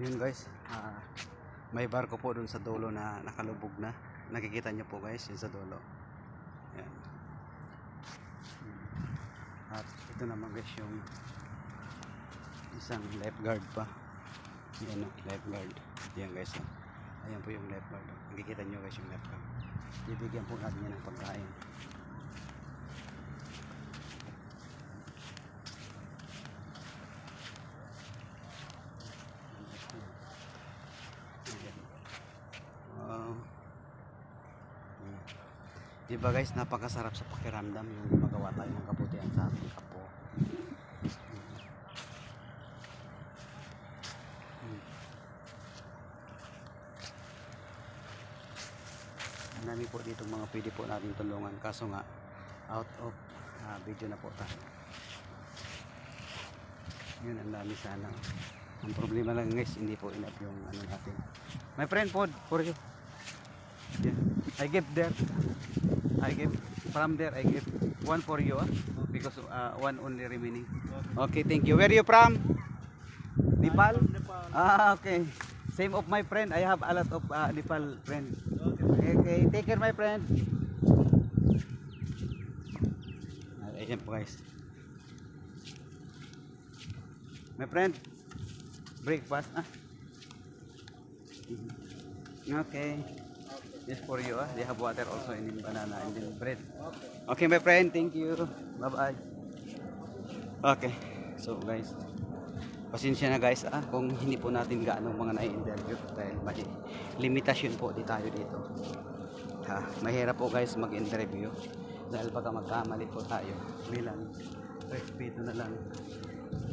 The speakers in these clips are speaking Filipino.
Yun guys, ah, may barko po dun sa dulo na nakalubog na. Nakikita nyo po guys, yun sa dulo. Yan. At ito naman guys yung isang lifeguard pa. Yan o, lifeguard. Yan guys o. Ayan po yung lifeguard. Nakikita nyo guys yung lifeguard. Bibigyan po natin yan ng pagkain. Di ba guys, napakasarap sa pakiramdam yung gumagawa tayo ng kabutihan sa ating kapwa. Ang dami po dito mga pwede po natin tulungan kaso nga out of ah, video na po tayo. Yun ang dami sana. Ang problema lang guys, hindi po enough yung ano natin. My friend, food for you. Yeah. I give there. I give from there. I give one for you, ah, because uh, one only remaining. Okay, thank you. Where you from? Nepal. Ah, okay. Same of my friend. I have a lot of uh, Nepal friends. Okay. Take care, my friend. Ah, Ayan po guys. My friend, breakfast. Ah. Okay. This for you. Ah. They have water also and then banana and then bread. Okay, my friend. Thank you. Bye-bye. Okay. So, guys. Pasensya na guys ah, kung hindi po natin gaano mga na-interview dahil may limitasyon po di tayo dito. Ha, mahirap po guys mag-interview dahil baka magkamali po tayo bilang respeto na lang.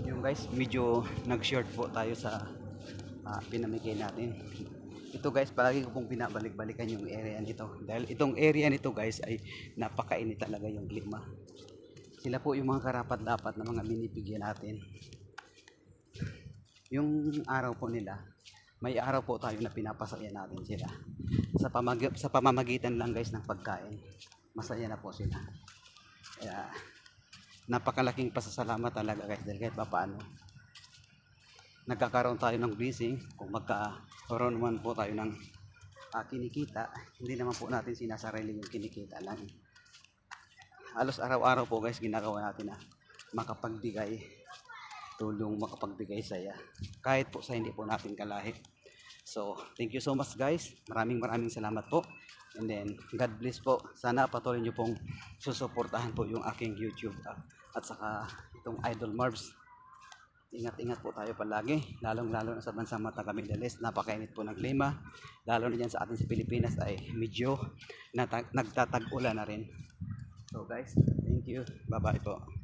Yung guys, medyo nag-short po tayo sa ah, pinamigay natin. Ito guys, palagi ko pong pinabalik-balikan yung area nito. Dahil itong area nito guys ay napakainit talaga yung klima. Sila po yung mga karapat dapat na mga binibigyan natin. Yung araw po nila, may araw po tayo na pinapasaya natin sila. Sa, pamag- sa pamamagitan lang guys ng pagkain, masaya na po sila. Kaya, napakalaking pasasalamat talaga guys dahil kahit pa paano nagkakaroon tayo ng blessing. Kung magkakaroon naman po tayo ng ah, kinikita hindi naman po natin sinasarili yung kinikita lang. Halos araw-araw po guys ginagawa natin na makapagbigay tulong makapagbigay saya. Kahit po sa hindi po natin kalahi. So thank you so much guys. Maraming maraming salamat po. And then God bless po. Sana patuloy nyo pong susuportahan po yung aking YouTube ah, at saka itong Idol Marbs ingat-ingat po tayo palagi lalong lalo na sa bansang Matagamidales napakainit po ng klima lalo na dyan sa atin sa Pilipinas ay medyo nagtatag-ulan na rin. So guys thank you. Bye bye po